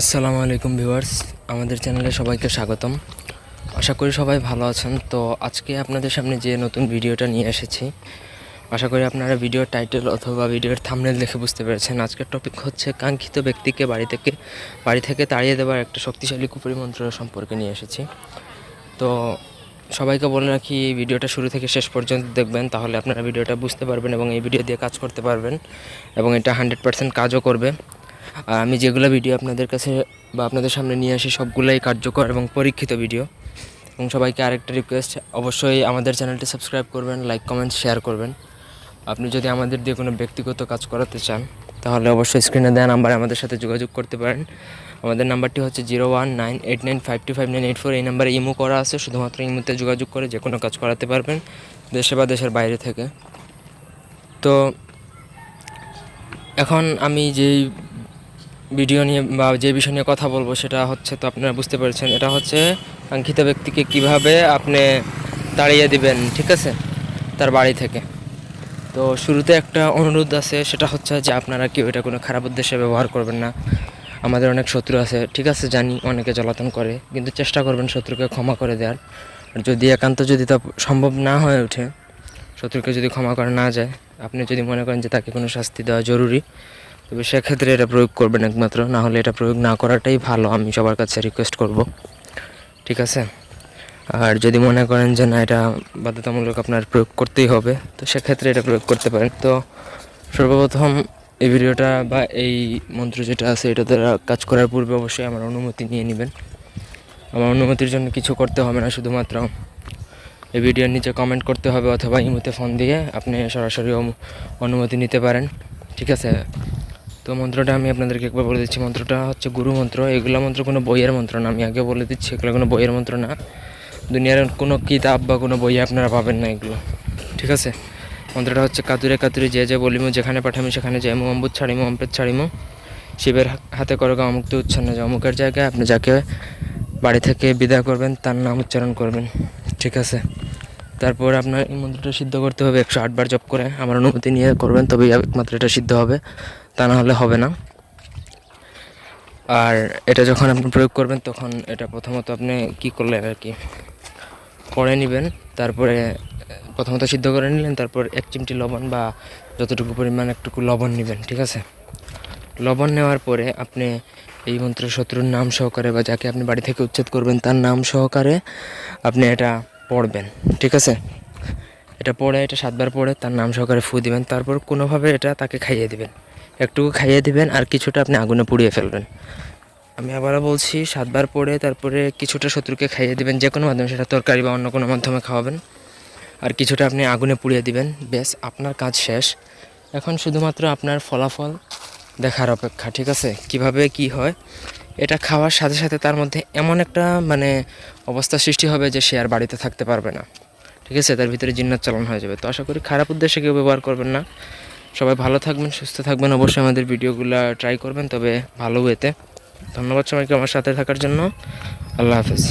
আসসালামু আলাইকুম ভিউয়ার্স, আমাদের চ্যানেলে সবাইকে স্বাগতম। আশা করি সবাই ভালো আছেন। তো আজকে আপনাদের সামনে যে নতুন ভিডিওটা নিয়ে এসেছি, আশা করি আপনারা ভিডিওর টাইটেল অথবা ভিডিওর থামনেল দেখে বুঝতে পেরেছেন। আজকের টপিক হচ্ছে কাঙ্ক্ষিত ব্যক্তিকে বাড়ি থেকে বাড়ি থেকে তাড়িয়ে দেওয়ার একটা শক্তিশালী কুপরিমন্ত্র সম্পর্কে নিয়ে এসেছি। তো সবাইকে বলে রাখি, এই ভিডিওটা শুরু থেকে শেষ পর্যন্ত দেখবেন, তাহলে আপনারা ভিডিওটা বুঝতে পারবেন এবং এই ভিডিও দিয়ে কাজ করতে পারবেন এবং এটা হান্ড্রেড পার্সেন্ট কাজও করবে। আর আমি যেগুলো ভিডিও আপনাদের কাছে বা আপনাদের সামনে নিয়ে আসি, সবগুলোই কার্যকর এবং পরীক্ষিত ভিডিও এবং সবাইকে আরেকটা রিকোয়েস্ট অবশ্যই আমাদের চ্যানেলটি সাবস্ক্রাইব করবেন লাইক কমেন্ট শেয়ার করবেন। আপনি যদি আমাদের দিয়ে কোনো ব্যক্তিগত কাজ করাতে চান, তাহলে অবশ্যই স্ক্রিনে দেওয়া নাম্বারে আমাদের সাথে যোগাযোগ করতে পারেন। আমাদের নাম্বারটি হচ্ছে zero one nine eight nine five two five nine eight four এই নাম্বারে ইমো করা আছে, শুধুমাত্র ইমোতে যোগাযোগ করে যে কোনো কাজ করাতে পারবেন, দেশে বা দেশের বাইরে থেকে। তো, এখন আমি যেই ভিডিও নিয়ে বা যে বিষয় নিয়ে কথা বলব সেটা হচ্ছে তো আপনারা বুঝতে পেরেছেন, এটা হচ্ছে কাঙ্ক্ষিত ব্যক্তিকে কীভাবে আপনি দাঁড়িয়ে দিবেন, ঠিক আছে? তার বাড়ি থেকে। তো শুরুতে একটা অনুরোধ আছে, সেটা হচ্ছে যে আপনারা কেউ এটা কোনো খারাপ উদ্দেশ্যে ব্যবহার করবেন না। আমাদের অনেক শত্রু আছে, ঠিক আছে, জানি অনেকে জ্বালাতন করে, কিন্তু চেষ্টা করবেন শত্রুকে ক্ষমা করে দেওয়ার। আর যদি একান্ত যদি তা সম্ভব না হয়ে ওঠে, শত্রুকে যদি ক্ষমা করা না যায়, আপনি যদি মনে করেন যে তাকে কোনো শাস্তি দেওয়া জরুরি তবে সেক্ষেত্রে এটা প্রয়োগ করবেন একমাত্র না হলে এটা প্রয়োগ না করাটাই ভালো। আমি সবার কাছে রিকোয়েস্ট করব। ঠিক আছে? আর যদি মনে করেন যে না, এটা বাধ্যতামূলক আপনার প্রয়োগ করতেই হবে, তো সেক্ষেত্রে এটা প্রয়োগ করতে পারেন। তো সর্বপ্রথম এই ভিডিওটা বা এই মন্ত্র যেটা আছে এটা দ্বারা কাজ করার পূর্বে অবশ্যই আমার অনুমতি নিয়ে নেবেন। আমার অনুমতির জন্য কিছু করতে হবে না, শুধুমাত্র এই ভিডিওর নিচে কমেন্ট করতে হবে অথবা ইমোতে ফোন দিয়ে আপনি সরাসরি অনুমতি নিতে পারেন। ঠিক আছে? তো মন্ত্রটা আমি আপনাদেরকে একবার বলে দিচ্ছি। মন্ত্রটা হচ্ছে গুরু মন্ত্র। এগুলো মন্ত্র কোনো বইয়ের মন্ত্র না, আমি আগে বলে দিচ্ছি, এগুলো কোনো বইয়ের মন্ত্র না। দুনিয়ার কোনো কিতাব বা কোনো বইয়ে আপনারা পাবেন না এগুলো। ঠিক আছে? মন্ত্রটা হচ্ছে, কাতুরে কাতুরে, যে যে বলিমু, যেখানে পাঠামি, সেখানে যাইমু অম্বুত ছাড়িমু অম্পেত ছাড়িমু। শিবের হাতে করগা অমুক্ত উচ্ছন্ন যে অমুকের জায়গায় আপনি যাকে বাড়ি থেকে বিদায় করবেন, তার নাম উচ্চারণ করবেন। ঠিক আছে? তারপর আপনার এই মন্ত্রটা সিদ্ধ করতে হবে। একশো আটবার জপ করে আমার অনুমতি নিয়ে করবেন, তবেই একমাত্র এটা সিদ্ধ হবে। তা না হলে হবে না। আর এটা যখন আপনি প্রয়োগ করবেন, তখন এটা প্রথমত আপনি কি করলেন আর কি? করে নেবেন, তারপরে, প্রথমত সিদ্ধ করে নিলেন, তারপর এক চিমটি লবণ বা যতটুকু পরিমাণ একটুকু লবণ নেবেন, ঠিক আছে? লবণ নেওয়ার পরে আপনি এই মন্ত্র শত্রুর নাম সহকারে বা যাকে আপনি বাড়ি থেকে উচ্ছেদ করবেন, তার নাম সহকারে আপনি এটা পড়বেন, ঠিক আছে? এটা পড়ে, এটা সাতবার পড়ে, তার নাম সহকারে ফু দিবেন, তারপর কোনোভাবে এটা তাকে খাইয়ে দিবেন। একটুকু খাইয়ে দিবেন আর কিছুটা আপনি আগুনে পুড়িয়ে ফেলবেন। আমি আবারও বলছি, সাতবার পরে তারপরে কিছুটা শত্রুকে খাইয়ে দিবেন, যে কোনো মাধ্যমে, সেটা তরকারি বা অন্য কোনো মাধ্যমে খাওয়াবেন। আর কিছুটা আপনি আগুনে পুড়িয়ে দিবেন। বেশ আপনার কাজ শেষ। এখন শুধুমাত্র আপনার ফলাফল দেখার অপেক্ষা, ঠিক আছে? কীভাবে কি হয়, এটা খাওয়ার সাথে সাথে তার মধ্যে এমন একটা মানে অবস্থা সৃষ্টি হবে যে সে আর বাড়িতে থাকতে পারবে না। ঠিক আছে? তার ভিতরে জিন্নাত চালন হয়ে যাবে। তো আশা করি খারাপ উদ্দেশ্যে কেউ ব্যবহার করবেন না। সবাই ভালো থাকবেন, সুস্থ থাকবেন। অবশ্যই আমাদের ভিডিওগুলো ট্রাই করবেন, তবে ভালো ওয়েতে ধন্যবাদ সবাইকে আমার সাথে থাকার জন্য। আল্লাহ হাফেজ।